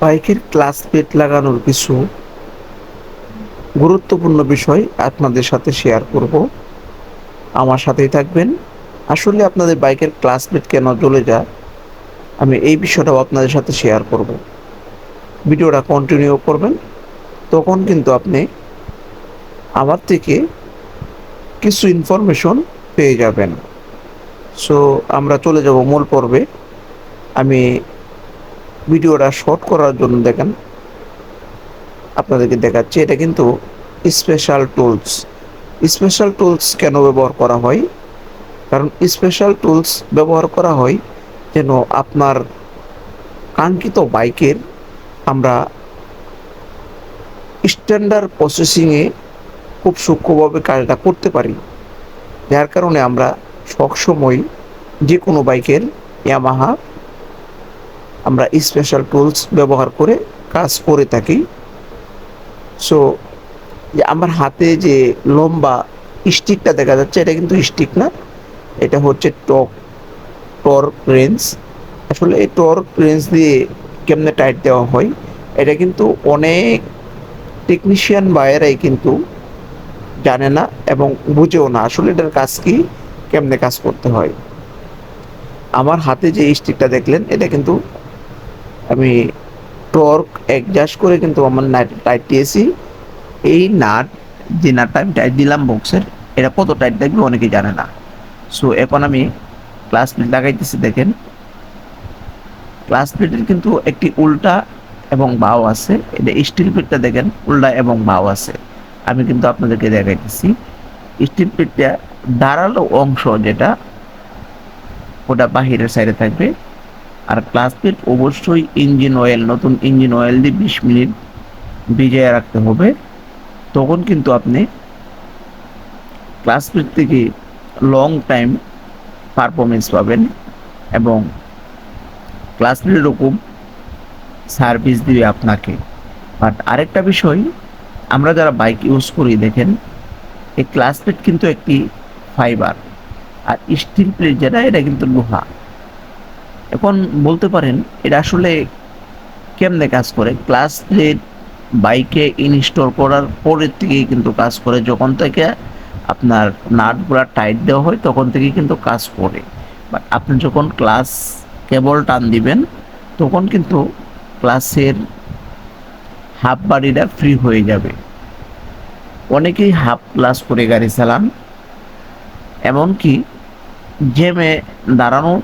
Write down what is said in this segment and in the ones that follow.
বাইকের class plate লাগানোর কিছু গুরুত্বপূর্ণ বিষয় আপনাদের সাথে শেয়ার করব। আমার সাথেই থাকবেন। আসলে আপনাদের বাইকের ক্লাস প্লেট কেন জ্বলে যায়, আমি এই বিষয়টাও আপনাদের সাথে শেয়ার করব। ভিডিওটা কন্টিনিউ করবেন, তখন কিন্তু আপনি আমার থেকে কিছু ইনফরমেশন পেয়ে যাবেন। সো আমরা চলে যাব মূল পর্বে। আমি ভিডিওটা শর্ট করার জন্য দেখেন। আপনাদেরকে দেখাচ্ছি, এটা কিন্তু স্পেশাল টুলস স্পেশাল টুলস কেন ব্যবহার করা হয়? কারণ স্পেশাল টুলস ব্যবহার করা হয় যেন আপনার কাঙ্ক্ষিত বাইকের আমরা স্ট্যান্ডার্ড প্রসেসিংয়ে খুব সূক্ষ্মভাবে কাজটা করতে পারি। যার কারণে আমরা সবসময় যে কোনো বাইকের ইয়ামাহা আমরা স্পেশাল টুলস ব্যবহার করে কাজ করে থাকি। সো যে আমার হাতে যে লম্বা স্টিকটা দেখা যাচ্ছে, এটা কিন্তু স্টিক না, এটা হচ্ছে টক টর্ক রেঞ্জ আসলে এই টর্ক রেঞ্জ দিয়ে কেমনে টাইট দেওয়া হয়, এটা কিন্তু অনেক টেকনিশিয়ান বায়েরাই কিন্তু জানে না এবং বুঝেও না আসলে এটার কাজ কি, কেমনে কাজ করতে হয়। আমার হাতে যে স্টিকটা দেখলেন, এটা কিন্তু আমি টর্ক অ্যাডজাস্ট করে কিন্তু আমার নাট টাইট দিয়েছি। এই নাট, যে নাটটা আমি টাইট দিলাম বক্সের এটা কত টাইট থাকবে অনেকেই জানে না। সো এখন আমি ক্লাস প্লেট লাগাইতেছি, দেখেন। ক্লাস প্লেটের কিন্তু একটি উল্টা এবং বাও আছে। এটা স্টিল প্লেটটা দেখেন, উল্টা এবং বাও আছে। আমি কিন্তু আপনাদেরকে দেখাইতেছি। স্টিল প্লেটটা দাঁড়াল অংশ যেটা, ওটা বাহিরের সাইডে থাকবে। আর ক্লাস প্লেট অবশ্যই ইঞ্জিন অয়েল নতুন ইঞ্জিন অয়েল দিয়ে বিশ মিনিট ভিজিয়ে রাখতে হবে। তখন কিন্তু আপনি ক্লাস প্লেট থেকে লং টাইম পারফরমেন্স পাবেন এবং ক্লাস প্লেট এরকম সার্ভিস দিবে আপনাকে। বাট আরেকটা বিষয়, আমরা যারা বাইক ইউজ করি, দেখেন, এই ক্লাস প্লেট কিন্তু একটি ফাইবার আর স্টিল প্লেট যেটা, এটা কিন্তু লোহা। এখন বলতে পারেন, এটা আসলে কেমনে কাজ করে? ক্লাস প্লেট বাইকে ইনস্টল করার পরের থেকেই কিন্তু কাজ করে। যখন থেকে আপনার নাটগুলা টাইট দেওয়া হয়, তখন থেকেই কিন্তু কাজ করে। বাট আপনি যখন ক্লাস কেবল টান দিবেন, তখন কিন্তু ক্লাসের হাফ বাড়িটা ফ্রি হয়ে যাবে। অনেকেই হাফ ক্লাস করে গাড়ি চালান। এমনকি জেমে দাঁড়ানো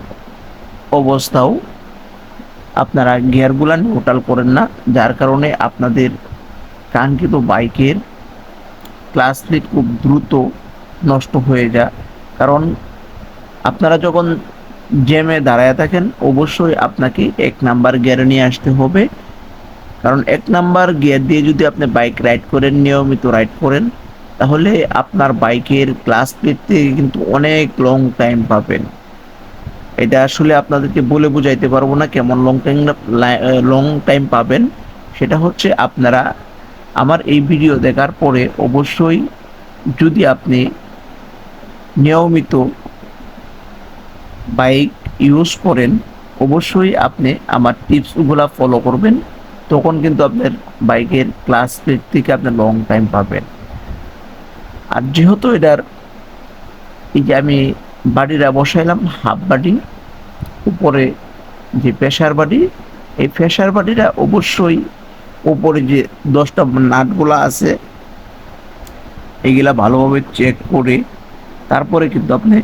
অবস্থাও আপনারা গিয়ারগুলা নিউট্রাল করেন না, যার কারণে আপনাদের কাঙ্ক্ষিত বাইকের ক্লাস প্লেট খুব দ্রুত নষ্ট হয়ে যায়। কারণ আপনারা যখন জ্যামে দাঁড়ায় থাকেন, অবশ্যই আপনাকে এক নাম্বার গিয়ারে নিয়ে আসতে হবে। কারণ এক নাম্বার গিয়ার দিয়ে যদি আপনি বাইক রাইড করেন, নিয়মিত রাইড করেন, তাহলে আপনার বাইকের ক্লাস প্লেট থেকে কিন্তু অনেক লং টাইম পাবেন। এটা আসলে আপনাদেরকে বলে বুঝাইতে পারব না কেমন লং টাইম লং টাইম পাবেন। সেটা হচ্ছে আপনারা আমার এই ভিডিও দেখার পরে অবশ্যই যদি আপনি নিয়মিত বাইক ইউজ করেন, অবশ্যই আপনি আমার টিপসগুলো ফলো করবেন। তখন কিন্তু আপনার বাইকের ক্লাস থেকে আপনি লং টাইম পাবেন। আর যেহেতু এটার এই যে আমি বাড়িটা বসাইলাম হাফ বাড়ি, উপরে যে প্রেশার বাড়ি, এই প্রেশার বাড়িটা অবশ্যই উপরে যে দশটা নাটগুলো আছে, এগুলা ভালোভাবে চেক করে, তারপরে কিন্তু আপনি